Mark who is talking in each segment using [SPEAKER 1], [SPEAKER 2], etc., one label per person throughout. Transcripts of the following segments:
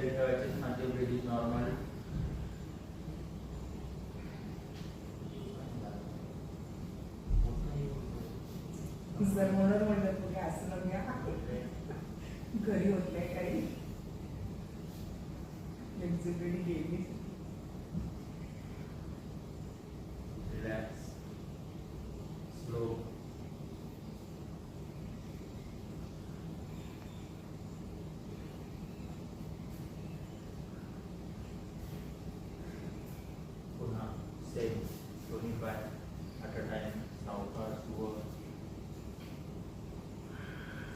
[SPEAKER 1] study करायचे until it is normal. जर म्हणून म्हणलं कुठे असलं घ्या घरी होत नाही काही फ्लेक्झिबिलिटी गेली.
[SPEAKER 2] दोन्ही पाय ॲट अ टाइम सावकाश वर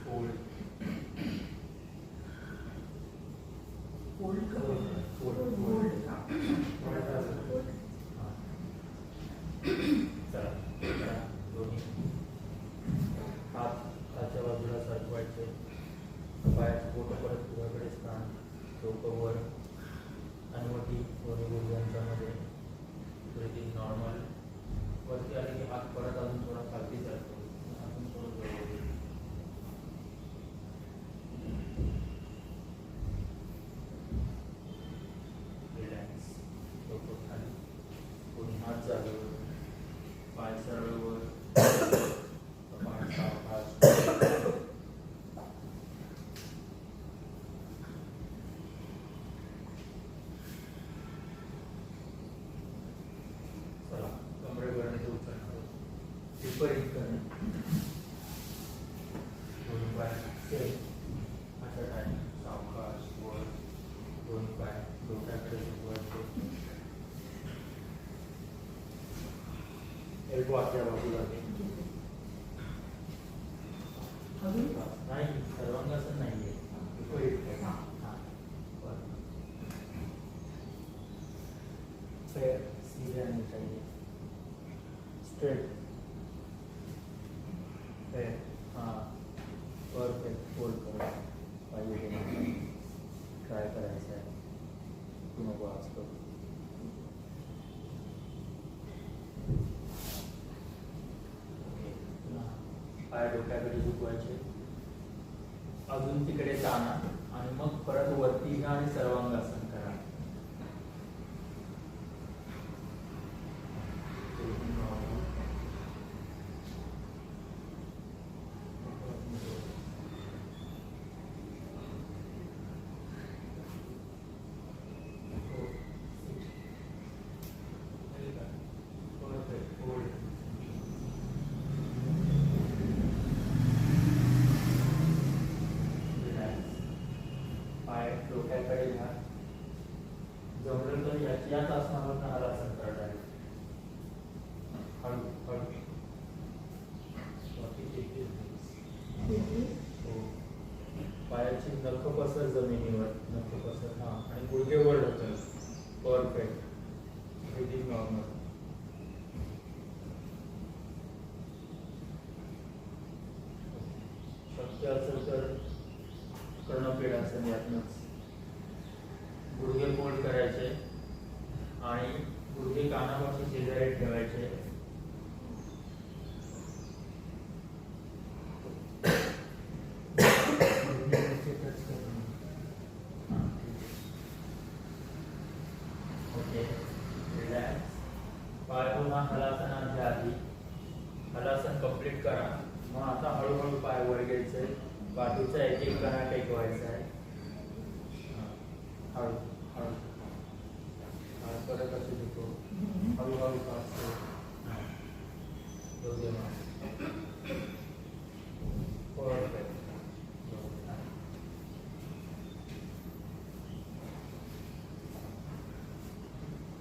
[SPEAKER 2] फोल्ड
[SPEAKER 1] फोल्ड
[SPEAKER 2] Fold, fold. चला. दोन्ही हात हातच्या बाजूला सरकवायचे पायाचे बोट परत पुढ्याकडे स्थान डोकं वर. आणि वरती दोन्ही गुडघ्यांच्यामध्ये ब्रिथिंग नॉर्मल वरती की हात परत अजून थोडा खालती जातो अजून थोडं. रिलॅक्स खाली। कोणी दोन पाय सेम अशा टाइम सावकाश वर दोन पाय डोक्याकडे झुकवायचे एल्बो आतल्या बाजूला घे.
[SPEAKER 1] अजून
[SPEAKER 2] नाही सर्वांगासन नाहीये विपरीत कर.
[SPEAKER 1] हा.
[SPEAKER 2] हा. बरं. पैर सीधे आने चाहिए स्ट्रेट पैर हाँ परफेक्ट फोल्ड करो पाहिजे ट्राय करायचं आहे तू नको आज करू ओके. पुन्हा पाय डोक्याकडे झुकवायचे अजून तिकडे जाणार आणि मग परत वरती आणि सर्व करा Perfect. Hold. Relax. पाय डोक्याकडे घ्या जमलं तर याच याच आसनावर हलासन हळू हळू. हो. पायाची नख पसर जमिनीवर नख पसर हा. आणि गुडघे वर ढकल. परफेक्ट ब्रिथिंग नॉर्मल शक्य असेल तर कर्णपीडासन यातनंच. गुडघे फोल्ड करायचे. आणि गुडघे कानापासून शेजारी ठेवायचे. ओके रिलॅक्स पाय पुन्हा हलासनाच्या आधी हलासन कंप्लीट करा. मग आता हळूहळू पाय वर घ्यायचे. बाकीचा एक एक कणा टेकवायचा आहे. हळू हळू. pada kasih itu